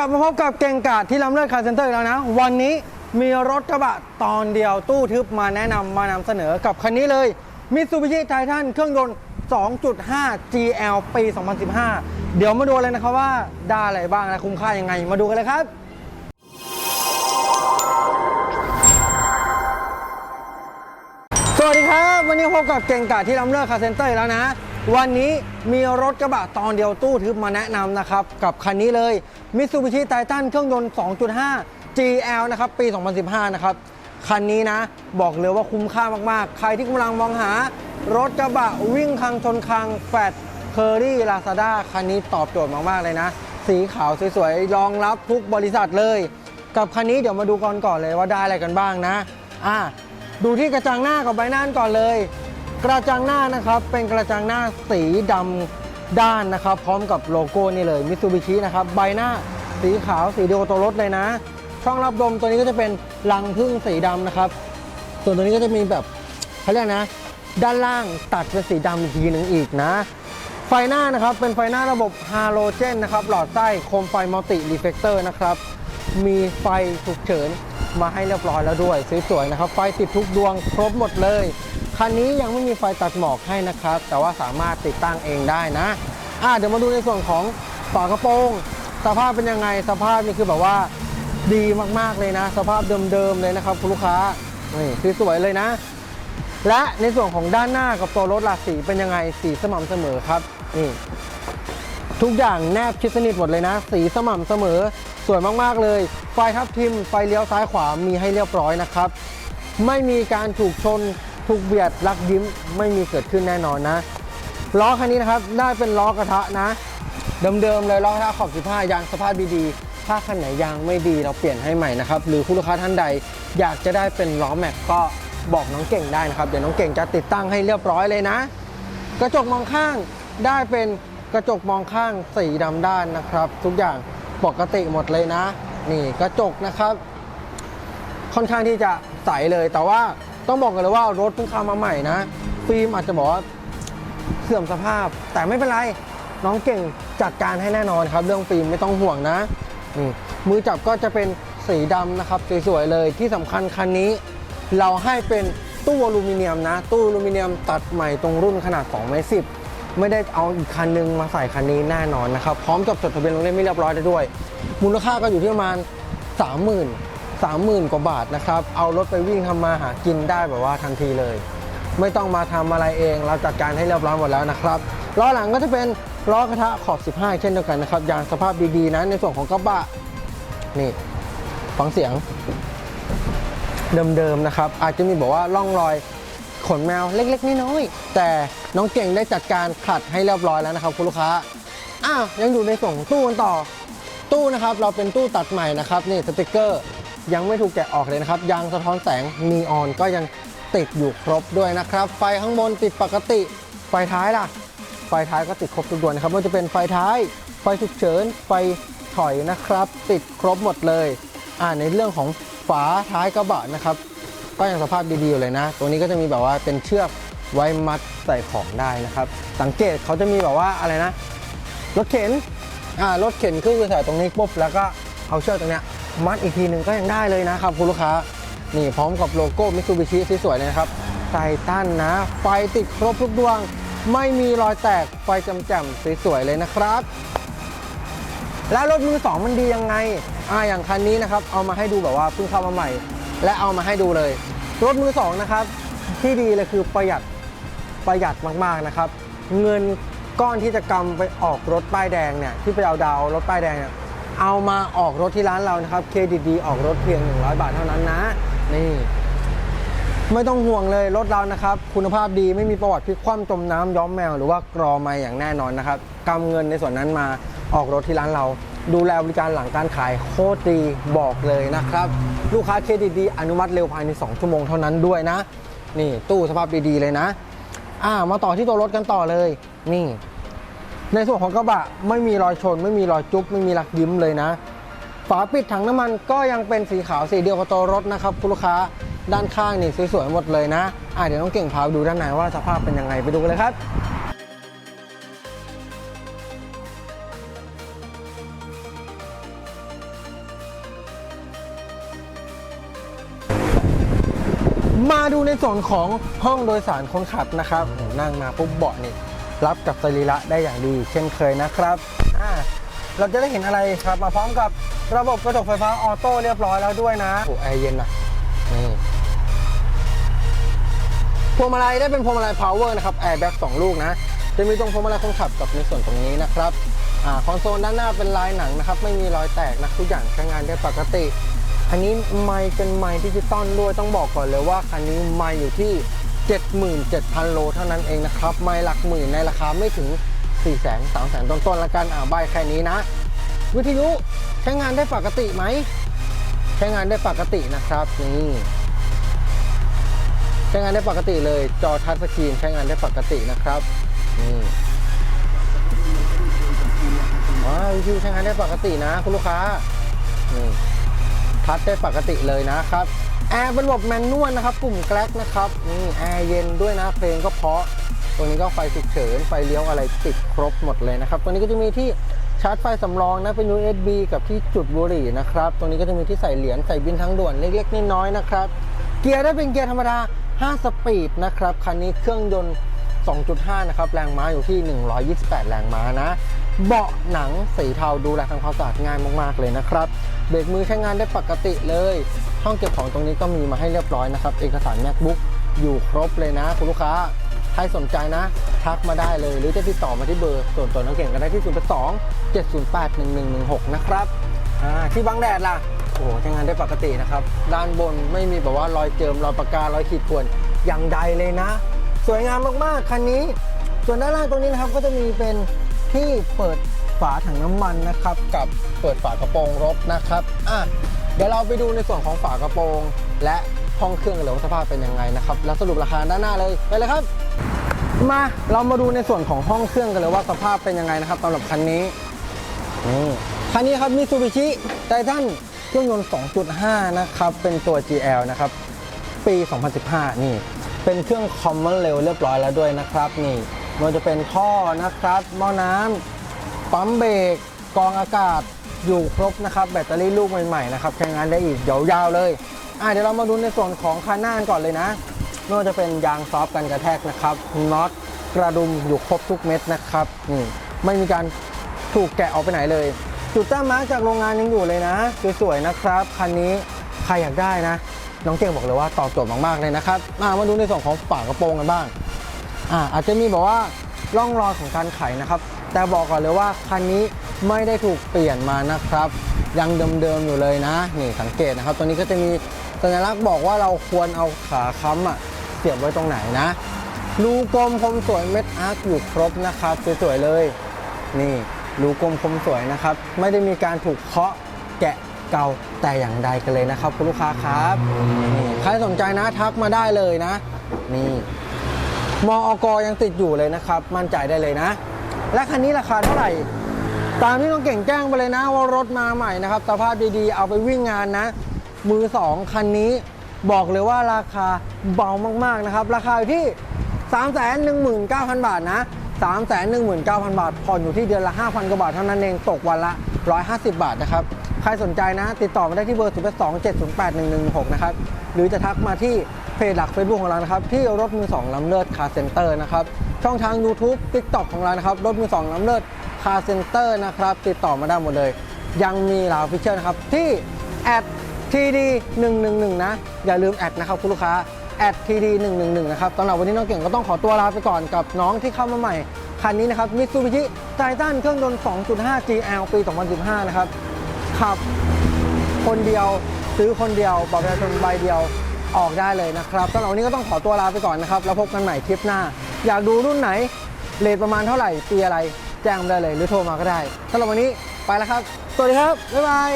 ลับมาพบกับเก่งกาดที่ล้ำเลิศคาร์เซ็นเตอร์อีกแล้วนะ วันนี้มีรถกระบะตอนเดียวตู้ทึบมาแนะนำมานำเสนอกับคันนี้เลย Mitsubishi Titan เครื่องยนต์ 2.5 GL ปี 2015 เดี๋ยวมาดูเลยนะครับว่าได้อะไรบ้างและคุ้มค่ายังไง มาดูกันเลยครับสวัสดีครับ วันนี้พบกับเก่งกาดที่ล้ำเลิศคาร์เซ็นเตอร์อีกแล้วนะ วันนี้มีรถกระบะตอนเดียวตู้ทึบมาแนะนำนะครับ กับคันนี้เลย Mitsubishi Titan เครื่องยนต์ 2.5 GL นะครับ ปี 2015 นะครับ คันนี้นะ บอกเลยว่าคุ้มค่ามาก ๆ ใครที่กำลังมองหารถกระบะวิ่งคังชนคังแฟดเคอรี่ลาซาด้าคันนี้ตอบโจทย์มาก ๆ เลยนะ สีขาวสวย ๆ รองรับทุกบริษัทเลย กับคันนี้เดี๋ยวมาดูก่อนก่อนเลยว่าได้อะไรกันบ้างนะอ่าดูที่กระจังหน้ากับใบหน้าก่อนเลย กระจังหน้านะครับเป็นกระจังหน้าสีดำด้านนะครับ พร้อมกับโลโก้นี่เลยมิ t ซูบิชินะครับใบหน้าสีขาวสีเดียวกับตัวรถเลยนะ ช่องรับลมตัวนี้ก็จะเป็นรังพึ่งสีดำนะครับ ส่วนตัวนี้ก็จะมีแบบเขาเรียกนะ ด้านล่างตัดเป็นสีดำอีกทีหนึ่งอีกนะ ไฟหน้านะครับเป็นไฟหน้าระบบฮาโลเจนนะครับหลอดใต้โคมไฟมัลติรีเฟกเตอร์นะครับมีไฟฉุกเฉิน มาให้เรียบร้อยแล้วด้วยสวยๆนะครับ ไฟติดทุกดวงครบหมดเลยคันนี้ยังไม่มีไฟตัดหมอกให้นะครับ แต่ว่าสามารถติดตั้งเองได้นะอะเดี๋ยวมาดูในส่วนของฝากระโปรงสภาพเป็นยังไงสภาพนี่คือแบบว่าดีมากๆเลยนะ สภาพเดิมๆเลยนะครับคุณลูกค้านี่คือสวยเลยนะ และในส่วนของด้านหน้ากับตัวรถหลักสีเป็นยังไงสีสม่ำเสมอครับนี่ ทุกอย่างแนบชิดสนิทหมดเลยนะ สีสม่ำเสมอ สวยมากๆเลย ไฟทับทิม ไฟเลี้ยวซ้ายขวามีให้เรียบร้อยนะครับ ไม่มีการถูกชน ถูกเบียดลักยิ้มไม่มีเกิดขึ้นแน่นอนนะ ล้อคันนี้นะครับได้เป็นล้อกระทะนะ เดิมๆเลยล้อกระทะขอบ15ยางสภาพดีๆ ถ้าคันไหนยางไม่ดีเราเปลี่ยนให้ใหม่นะครับ หรือคุณลูกค้าท่านใด อยากจะได้เป็นล้อแม็กก็บอกน้องเก่งได้นะครับ เดี๋ยวน้องเก่งจะติดตั้งให้เรียบร้อยเลยนะ กระจกมองข้างได้เป็น กระจกมองข้างสีดำด้านนะครับ ทุกอย่างปกติหมดเลยนะ นี่กระจกนะครับ ค่อนข้างที่จะใสเลย แต่ว่าต้องบอกกันเลยว่ารถเพิ่งเข้ามาใหม่นะ ฟิล์มอาจจะบอกว่าเสื่อมสภาพ แต่ไม่เป็นไร น้องเก่งจัดการให้แน่นอนครับ เรื่องฟิล์มไม่ต้องห่วงนะนี่มือจับก็จะเป็นสีดำนะครับสวยๆเลยที่สำคัญคันนี้ เราให้เป็นตู้อลูมิเนียมนะ ตู้อลูมิเนียมตัดใหม่ตรงรุ่นขนาด2เมตรสิ ไม่ได้เอาอีกคันนึงมาใส่คันนี้แน่นอนนะครับ พร้อมกับจดทะเบียนลงเล่นไม่เรียบร้อยได้ด้วย มูลค่าก็อยู่ที่ประมาณ 30,000 30,000 กว่าบาทนะครับ เอารถไปวิ่งทำมาหากินได้แบบว่าทันทีเลย ไม่ต้องมาทำอะไรเอง เราจัดการให้เรียบร้อยหมดแล้วนะครับ ล้อหลังก็จะเป็นล้อกระทะขอบ 15 เช่นเดียวกันนะครับ ยางสภาพดีๆนะในส่วนของกระบะ นี่ฟังเสียงเดิมๆนะครับ อาจจะมีบอกว่าร่องรอย ขนแมวเล็ก ๆน้อยๆแต่น้องเก่งได้จัดการขัดให้เรียบร้อยแล้วนะครับคุณลูกค้าอ้าวยังอยู่ในส่วนของตู้กันต่อ ตู้นะครับเราเป็นตู้ตัดใหม่นะครับนี่สติกเกอร์ยังไม่ถูกแกะออกเลยนะครับยางสะท้อนแสงนีออนก็ยังติดอยู่ครบด้วยนะครับ ไฟข้างบนติดปกติ ไฟท้ายล่ะ ไฟท้ายก็ติดครบทุกดวงนะครับไม่ว่าจะเป็นไฟท้าย ไฟฉุกเฉิน ไฟถอยนะครับ ติดครบหมดเลย อ่าในเรื่องของฝาท้ายกระบะนะครับ ก็ยังสภาพดีๆอยู่เลยนะตัวนี้ก็จะมีแบบว่าเป็นเชือกไว้มัดใส่ของได้นะครับ สังเกตเขาจะมีแบบว่าอะไรนะ รถเข็น อ่ารถเข็นคือใส่ตรงนี้ปุ๊บแล้วก็เอาเชือกตรงเนี้ยมัดอีกทีหนึ่งก็ยังได้เลยนะครับคุณลูกค้า นี่พร้อมกับโลโก้มิ t ซูบิชิสวยๆเลยนะครับไททันนะ ไฟติดครบทุกดวง ไม่มีรอยแตก ไฟแจ่มๆสวยๆเลยนะครับ แล้วรถมือสองมันดียังไง อ่าอย่างคันนี้นะครับ เอามาให้ดูแบบว่าเพิ่งเข้ามาใหม่ และเอามาให้ดูเลย รถมือสองนะครับ ที่ดีเลยคือประหยัดประหยัดมากๆนะครับ เงินก้อนที่จะกำไปออกรถป้ายแดงเนี่ยที่ไปเอาดาวรถป้ายแดงเนี่ยเอามาออกรถที่ร้านเรานะครับเครดิตดีออกรถเพียง 100 บาทเท่านั้นนะ นี่ ไม่ต้องห่วงเลยรถเรานะครับ คุณภาพดีไม่มีประวัติพลิกคว่ำจมน้ำย้อมแมว หรือว่ากรอมาอย่างแน่นอนนะครับกำเงินในส่วนนั้นมาออกรถที่ร้านเรา ดูแลบริการหลังการขายโคตรดีบอกเลยนะครับ ลูกค้าเครดิตดีอนุมัติเร็วภายใน 2 ชั่วโมงเท่านั้นด้วยนะ นี่ตู้สภาพดีๆเลยนะ อ่ามาต่อที่ตัวรถกันต่อเลย นี่ ในส่วนของกระบะไม่มีรอยชน ไม่มีรอยจุ๊บไม่มีรักยิ้มเลยนะ ฝาปิดถังน้ำมันก็ยังเป็นสีขาวสีเดียวกับตัวรถนะครับคุณลูกค้าด้านข้างนี่สวยๆหมดเลยนะอะเดี๋ยวน้องเก่งพาไปดูด้านในว่าสภาพเป็นยังไงไปดูกันเลยครับ มาดูในส่วนของห้องโดยสารคนขับนะครับนั่งมาปุ๊บเบาะนี่รับกับสรีระได้อย่างดี เช่นเคยนะครับอ่าเราจะได้เห็นอะไรครับ มาพร้อมกับระบบกระจกไฟฟ้าออโต้เรียบร้อยแล้วด้วยนะโอ้แอร์เย็นนะนี่พวงมาลัยได้เป็นพวงมาลัย power นะครับแอร์แบ็กสองลูกนะ จะมีตรงพวงมาลัยคนขับกับในส่วนตรงนี้นะครับอคอนโซลด้านหน้าเป็นลายหนังนะครับ ไม่มีรอยแตกนะทุกอย่างใช้งานได้ปกติ อันนี้ไมค์เป็นไมค์ดิจิตอลด้วยต้องบอกก่อนเลยว่าคันนี้ไมค์อยู่ที่ 77,000 โลเท่านั้นเองนะครับ ไมค์หลักหมื่นในราคาไม่ถึง 4 0 0 0 0 0 3 0 0 0 0ต้นๆละกันอ่าใบแค่นี้นะ วิทยุใช้งานได้ปกติไหม ใช้งานได้ปกตินะครับนี่ใช้งานได้ปกติเลยจอทัชสกรีนใช้งานได้ปกตินะครับนี่ว้าววิทยุใช้งานได้ปกตินะ คุณลูกค้านี่ ทัชได้ปกติเลยนะครับแอร์เป็นระบบแมนนวลนะครับปุ่มแกลกนะครับนี่แอร์เย็นด้วยนะเพลงก็เพาะตัวนี้ก็ไฟฉุกเฉินไฟเลี้ยวอะไรติดครบหมดเลยนะครับตัวนี้ก็จะมีที่ชาร์จไฟสำรองนะเป็น USB กับที่จุดบุหรี่นะครับตรงนี้ก็จะมีที่ใส่เหรียญใส่บินทั้งด่วนเล็กๆน้อยๆนะครับ เกียร์ได้เป็นเกียร์ธรรมดา 5 สปีดนะครับคันนี้เครื่องยนต์ 2.5 นะครับ แรงม้าอยู่ที่ 128 แรงม้านะ เบาะหนังสีเทาดูแลทำความสะอาดง่ายมากๆเลยนะครับ เบรกมือใช้งานได้ปกติเลยห้องเก็บของตรงนี้ก็มีมาให้เรียบร้อยนะครับ เอกสาร macbook อยู่ครบเลยนะ คุณลูกค้า ใครสนใจนะ ทักมาได้เลย หรือจะติดต่อมาที่เบอร์ส่วนตัวน้องเก่งก็ได้ที่ 0 2 708 1116 นะครับที่บางแดดล่ะ โอ้โหใช้งานได้ปกตินะครับ ด้านบนไม่มีแบบว่ารอยเจิมรอยปากการอยขีดข่วนอย่างใดเลยนะ สวยงามมากๆคันนี้ ส่วนด้านล่างตรงนี้นะครับก็จะมีเป็น ที่เปิดฝาถังน้ำมันนะครับ กับเปิดฝากระโปรงรถนะครับอะเดี๋ยวเราไปดูในส่วนของฝากระโปรง และห้องเครื่องกันเลยว่าสภาพเป็นยังไงนะครับ แล้วสรุปราคาด้านหน้าเลยไปเลยครับ มาเรามาดูในส่วนของห้องเครื่องกันเลยว่าสภาพเป็นยังไงนะครับสำหรับคันนี้นี่คันนี้ครับมิซูบิชิไททันเครื่องยนต์ 2.5 นะครับ เป็นตัว GL นะครับ ปี 2015 นี่ เป็นเครื่องคอมมอนเร็วเรียบร้อยแล้วด้วยนะครับ นี่ มันจะเป็นท่อนะครับหม้อน้ำปั๊มเบรกกรองอากาศอยู่ครบนะครับ แบตเตอรี่ลูกใหม่ๆนะครับใช้งานได้อีกยาวๆเลยอะเดี๋ยวเรามาดูในส่วนของคันหน้าลก่อนเลยนะไม่ว่าจะเป็นยางซอฟกันกระแทกนะครับน็อตกระดุมอยู่ครบทุกเม็ดนะครับนี่ไม่มีการถูกแกะออกไปไหนเลย จุดแต้มมาร์กจากโรงงานยังอยู่เลยนะสวยๆนะครับคันนี้ใครอยากได้นะ น้องเก่งบอกเลยว่าตอบโจทย์มากๆเลยนะครับมามาดูในส่วนของฝากระโปรงกันบ้าง อ่าอาจจะมีแบบว่าร่องรอยของการไขนะครับ แต่บอกก่อนเลยว่าคันนี้ไม่ได้ถูกเปลี่ยนมานะครับ ยังเดิมๆอยู่เลยนะนี่สังเกตนะครับ ตัวนี้ก็จะมีสัญลักษณ์บอกว่าเราควรเอาขาค้ำอะเสียบไว้ตรงไหนนะรูกลมคมสวยเม็ดอาร์คอยู่ครบนะครับสวยๆเลย นี่รูกลมคมสวยนะครับ ไม่ได้มีการถูกเคาะแกะเกาแต่อย่างใดกันเลยนะครับ คุณลูกค้าครับนี่ใครสนใจนะทักมาได้เลยนะ นี่ มอกยังติดอยู่เลยนะครับ มั่นใจได้เลยนะ และคันนี้ราคาเท่าไหร่ ตามที่น้องเก่งแจ้งไปเลยนะว่ารถมาใหม่นะครับ สภาพดีๆ เอาไปวิ่งงานนะ มือ 2 คันนี้บอกเลยว่าราคาเบามากๆนะครับ ราคาอยู่ที่ 319,000 บาทนะ 319,000 บาท ผ่อนอยู่ที่เดือนละ 5,000 กว่าบาทเท่านั้นเอง ตกวันละ 150 บาทนะครับ ใครสนใจนะ ติดต่อมาได้ที่เบอร์0 2 7 0 8 1 1 6 นะครับ หรือจะทักมาที่เพจหลัก Facebook ของเรานะครับ ที่รถมือ2ลำเลิศคาร์เซ็นเตอร์นะครับ ช่องทาง YouTube TikTok ของเรานะครับ รถมือ2ลำเลิศคาร์เซ็นเตอร์นะครับ ติดต่อมาได้หมดเลย ยังมีลาฟิเชียลนะครับ ที่แอด TD 111นะ อย่าลืมแอดนะครับคุณลูกค้าแอด TD 111นะครับสำหรับวันนี้น้องเก่งก็ต้องขอตัวลาไปก่อนกับน้องที่เข้ามาใหม่ คันนี้นะครับ Mitsubishi Titan เครื่องยนต์ 2.5 GL ปี 2015 นะครับ ขับ คนเดียวซื้อคนเดียวบัตรประชาชนใบเดียวออกได้เลยนะครับสำหรับวันนี้ก็ต้องขอตัวลาไปก่อนนะครับ แล้วพบกันใหม่คลิปหน้า อยากดูรุ่นไหนเลทประมาณเท่าไหร่ปีอะไร แจ้งมได้เลยหรือโทรมาก็ได้สำหรับวันนี้ไปแล้วครับ สวัสดีครับ บ๊ายบาย